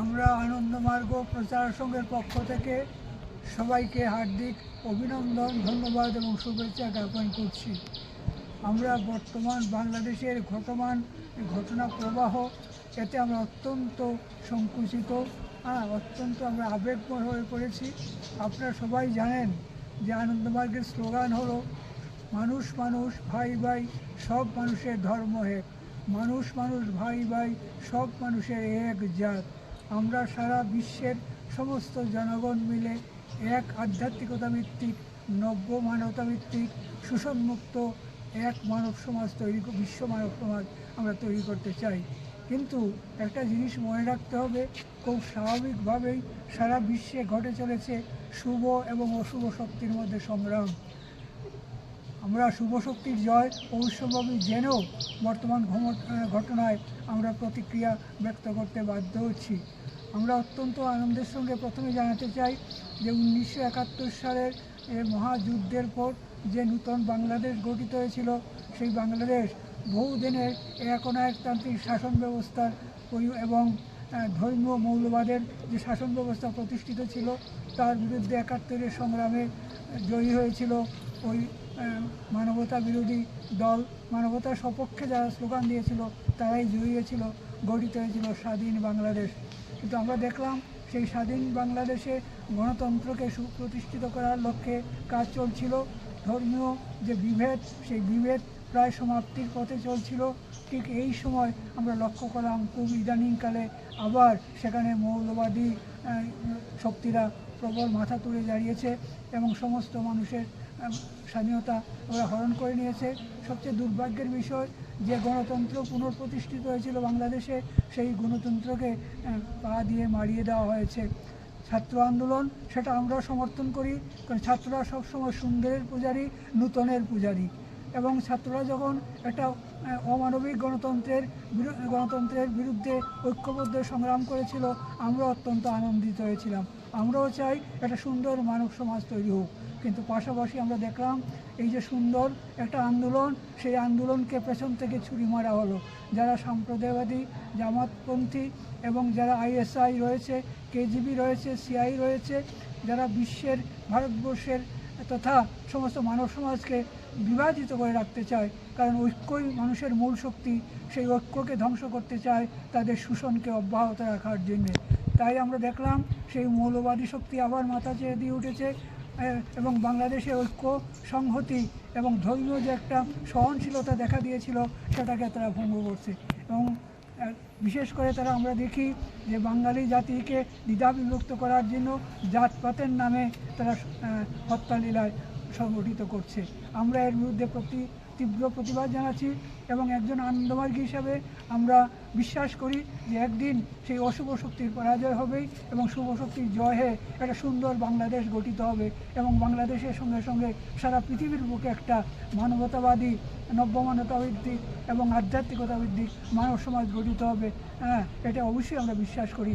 আমরা আনন্দমার্গ প্রচার সংঘের পক্ষ থেকে সবাইকে হার্দিক অভিনন্দন, ধন্যবাদ এবং শুভেচ্ছা জ্ঞাপন করছি। আমরা বর্তমান বাংলাদেশের ঘটমান, ঘটনা প্রবাহ, এতে আমরা অত্যন্ত সংকুচিত হ্যাঁ অত্যন্ত আমরা আবেগময় হয়ে পড়েছি। আপনারা সবাই জানেন যে আনন্দমার্গের স্লোগান হলো, মানুষ মানুষ, ভাই ভাই, সব মানুষের ধর্ম এক। মানুষ মানুষ, ভাই ভাই, সব মানুষের এক জাত। আমরা সারা বিশ্বের সমস্ত জনগণ মিলে এক আধ্যাত্মিকতা ভিত্তিক, নব্য মানবতা ভিত্তিক শোষণমুক্ত এক মানব সমাজ তৈরি বিশ্ব মানব সমাজ আমরা তৈরি করতে চাই। কিন্তু একটা জিনিস মনে রাখতে হবে, খুব স্বাভাবিকভাবেই সারা বিশ্বে ঘটে চলেছে শুভ এবং অশুভ শক্তির মধ্যে সংগ্রাম। আমরা শুভ শক্তির জয় অবশ্যম্ভাবী জেনেও বর্তমান ঘটনায় আমরা প্রতিক্রিয়া ব্যক্ত করতে বাধ্য হচ্ছি। আমরা অত্যন্ত আনন্দের সঙ্গে প্রথমে জানাতে চাই যে উনিশশো একাত্তর সালের মহাযুদ্ধের পর যে নূতন বাংলাদেশ গঠিত হয়েছিল, সেই বাংলাদেশ বহুদিনের একনায়কতান্ত্রিক শাসন ব্যবস্থার এবং ধর্মীয় মৌলবাদের যে শাসন ব্যবস্থা প্রতিষ্ঠিত ছিল, তার বিরুদ্ধে একাত্তরের সংগ্রামে জয়ী হয়েছিল ওই মানবতা বিরোধী দল, মানবতার সপক্ষে যারা স্লোগান দিয়েছিল, তারাই জয়ী হয়েছিল, গঠিত হয়েছিল স্বাধীন বাংলাদেশ। কিন্তু আমরা দেখলাম সেই স্বাধীন বাংলাদেশে গণতন্ত্রকে সুপ্রতিষ্ঠিত করার লক্ষ্যে কাজ চলছিল। ধর্মীয় যে বিভেদ, সেই বিভেদ প্রায় সমাপ্তির পথে চলছিল। ঠিক এই সময় আমরা লক্ষ্য করলাম খুব ইদানিংকালে আবার সেখানে মৌলবাদী শক্তিরা প্রবল মাথা তুলে দাঁড়িয়েছে এবং সমস্ত মানুষের স্বাধীনতা ওরা হরণ করে নিয়েছে। সবচেয়ে দুর্ভাগ্যের বিষয়, যে গণতন্ত্র পুনঃপ্রতিষ্ঠিত হয়েছিল বাংলাদেশে, সেই গণতন্ত্রকে পা দিয়ে মারিয়ে দেওয়া হয়েছে। ছাত্র আন্দোলন, সেটা আমরা সমর্থন করি, কারণ ছাত্ররা সবসময় সুন্দরের পূজারী, নূতনের পূজারী। এবং ছাত্ররা যখন একটা অমানবিক গণতন্ত্রের গণতন্ত্রের বিরুদ্ধে ঐক্যবদ্ধ সংগ্রাম করেছিল আমরা অত্যন্ত আনন্দিত হয়েছিলাম। আমরাও চাই একটা সুন্দর মানব সমাজ তৈরি হোক। কিন্তু পাশাপাশি আমরা দেখলাম এই যে সুন্দর একটা আন্দোলন, সেই আন্দোলনকে পেছন থেকে ছুরি মারা হলো। যারা সাম্প্রদায়বাদী, জামাতপন্থী এবং যারা আইএসআই রয়েছে, কেজিবি রয়েছে, সিআই রয়েছে, যারা বিশ্বের, ভারতবর্ষের তথা সমস্ত মানব সমাজকে বিভাজিত করে রাখতে চায়, কারণ ঐক্যই মানুষের মূল শক্তি, সেই ঐক্যকে ধ্বংস করতে চায় তাদের শোষণকে অব্যাহত রাখার জন্যে। তাই আমরা দেখলাম সেই মৌলবাদী শক্তি আবার মাথা চেয়ে দিয়ে উঠেছে এবং বাংলাদেশে ঐক্য, সংহতি এবং ধর্মীয় যে একটা সহনশীলতা দেখা দিয়েছিল, সেটাকে তারা ভঙ্গ করছে। এবং বিশেষ করে তারা আমরা দেখি যে বাঙালি জাতিকে দ্বিধা বিভক্ত করার জন্য জাতপাতের নামে তারা হত্যালীলায় সংগঠিত করছে। আমরা এর বিরুদ্ধে প্রতি, তীব্র প্রতিবাদ জানাচ্ছি এবং একজন আনন্দমার্গী হিসাবে আমরা বিশ্বাস করি যে একদিন সেই অশুভ শক্তির পরাজয় হবেই এবং শুভ শক্তির জয় হয়ে একটা সুন্দর বাংলাদেশ গঠিত হবে এবং বাংলাদেশের সঙ্গে সঙ্গে সারা পৃথিবীর বুকে একটা মানবতাবাদী নব্য মানবতাভিত্তিক এবং আধ্যাত্মিকতা ভিত্তিক মানব সমাজ গঠিত হবে। হ্যাঁ এটা অবশ্যই আমরা বিশ্বাস করি।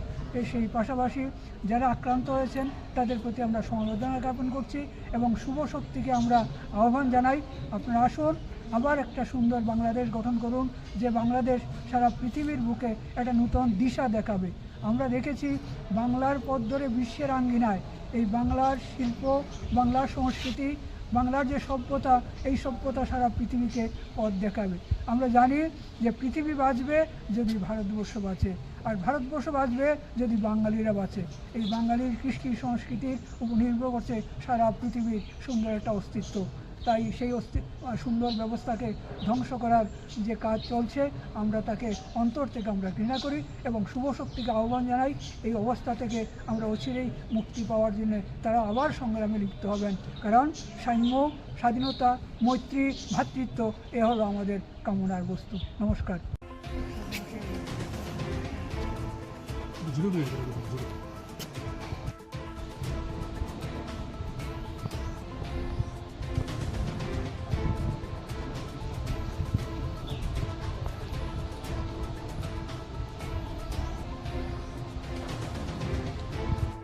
সেই পাশাপাশি যারা আক্রান্ত হয়েছেন, তাদের প্রতি আমরা সমবেদনা জ্ঞাপন করছি এবং শুভ শক্তিকে আমরা আহ্বান জানাই। আপনারা আসুন আবার একটা সুন্দর বাংলাদেশ গঠন করুন, যে বাংলাদেশ সারা পৃথিবীর বুকে একটা নূতন দিশা দেখাবে। আমরা দেখেছি বাংলার পথ ধরে বিশ্বের আঙ্গিনায় এই বাংলার শিল্প, বাংলার সংস্কৃতি, বাংলার যে সভ্যতা, এই সভ্যতা সারা পৃথিবীকে পথ দেখাবে। আমরা জানি যে পৃথিবী বাঁচবে যদি ভারতবর্ষ বাঁচে, আর ভারতবর্ষ বাঁচবে যদি বাঙালিরা বাঁচে। এই বাঙালির কৃষ্টি সংস্কৃতির উপর নির্ভর করছে সারা পৃথিবীর সুন্দর একটা অস্তিত্ব। তাই সেই সুন্দর ব্যবস্থাকে ধ্বংস করার যে কাজ চলছে, আমরা তাকে অন্তর থেকে আমরা ঘৃণা করি এবং শুভ শক্তিকে আহ্বান জানাই। এই অবস্থা থেকে আমরা অচিরেই মুক্তি পাওয়ার জন্য তারা আবার সংগ্রামে লিপ্ত হবেন। কারণ সাম্য, স্বাধীনতা, মৈত্রী ভ্রাতৃত্ব এ হলো আমাদের কামনার বস্তু। নমস্কার।